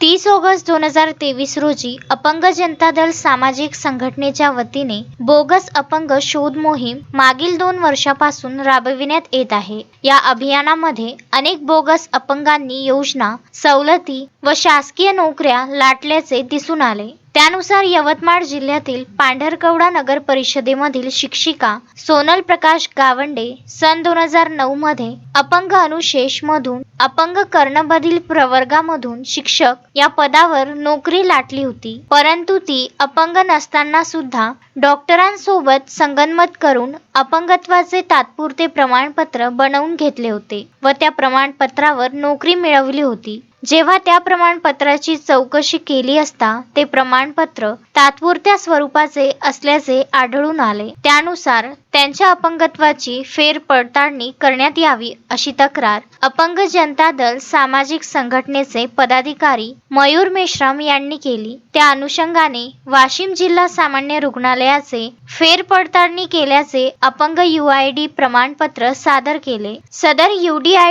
तीस ऑगस्ट दोन हजार तेवीस रोजी अपंग जनता दल सामाजिक संघटनेच्या वतीने बोगस अपंग शोध मोहीम मागील दोन वर्षापासून राबविण्यात येत आहे. या अभियानामध्ये अनेक बोगस अपंगांनी योजना सवलती व शासकीय नोकऱ्या लाटल्याचे दिसून आले. त्यानुसार यवतमाळ जिल्ह्यातील पांढरकवडा नगर परिषदेमधील शिक्षिका सोनल प्रकाश गावंडे सन दोन हजार नऊ मध्ये अपंग अनुशेष मधून अपंग कर्णबधील प्रवर्गामधून शिक्षक या पदावर नोकरी लाटली होती. परंतु ती अपंग नसताना सुद्धा डॉक्टरांसोबत संगनमत करून अपंगत्वाचे तात्पुरते प्रमाणपत्र बनवून घेतले होते व त्या प्रमाणपत्रावर नोकरी मिळवली होती. जेव्हा त्या प्रमाणपत्राची चौकशी केली असता ते प्रमाणपत्र तात्पुरत्या स्वरूपाचे असल्याचे आढळून आले. त्यानुसार त्यांच्या अपंगत्वाची फेरपडताळणी करण्यात यावी अशी तक्रार अपंग जनता दल सामाजिक संघटनेचे पदाधिकारी मयूर मेश्राम यांनी केली. त्या अनुषंगाने वाशिम जिल्हा सामान्य रुग्णालयाचे फेरपडताळणी केल्याचे अपंग डी प्रमाणपत्र सादर केले. सदर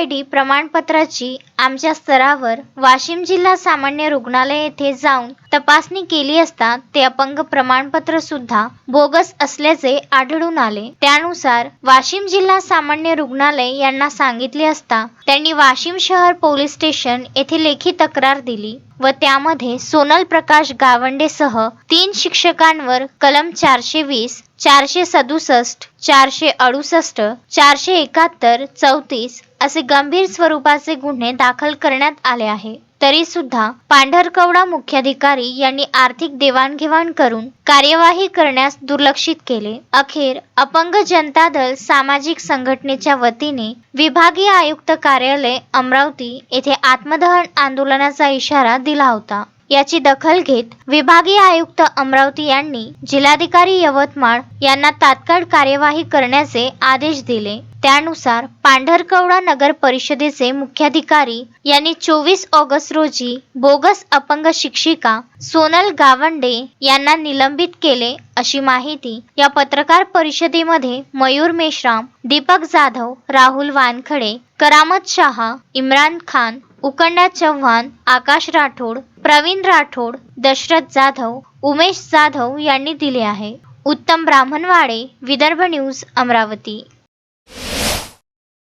डी प्रमाणपत्राची आमच्या स्तरावर वाशिम जिल्हा सामान्य रुग्णालय येथे जाऊन तपासणी केली असता ते अपंग प्रमाणपत्र सुद्धा बोगस असल्याचे आढळून आले. त्यानुसार वाशिम जिल्हा सामान्य रुग्णालय यांना सांगितले असता त्यांनी वाशिम शहर पोलीस स्टेशन येथे लेखी तक्रार दिली व त्यामध्ये सोनल प्रकाश गावंडेसह तीन शिक्षकांवर कलम चारशे वीस चारशे सदुसष्ट चारशे अडुसष्ट चारशे एकाहत्तर चौतीस असे गंभीर स्वरूपाचे गुन्हे दाखल करण्यात आले आहे. तरी सुद्धा पांढरकवडा मुख्याधिकारी यांनी आर्थिक देवाणघेवाण करून कार्यवाही करण्यास दुर्लक्षित केले. अखेर अपंग जनता दल सामाजिक संघटनेच्या वतीने विभागीय आयुक्त कार्यालय अमरावती येथे आत्मदहन आंदोलनाचा इशारा दिला होता. याची दखल घेत विभागीय आयुक्त अमरावती यांनी जिल्हाधिकारी यवतमाळ यांना तात्काळ कार्यवाही करण्याचे आदेश दिले. त्यानुसार पांढरकवडा नगर परिषदेचे मुख्याधिकारी यांनी चोवीस ऑगस्ट रोजी बोगस अपंग शिक्षिका सोनल गावंडे यांना निलंबित केले अशी माहिती या पत्रकार परिषदेमध्ये मयूर मेश्राम दीपक जाधव राहुल वानखडे करामत शहा इम्रान खान उकंडा चव्हाण आकाश राठोड प्रवीण राठोड दशरथ जाधव उमेश जाधव यांनी दिले आहे. उत्तम ब्राह्मणवाडे विदर्भ न्यूज अमरावती.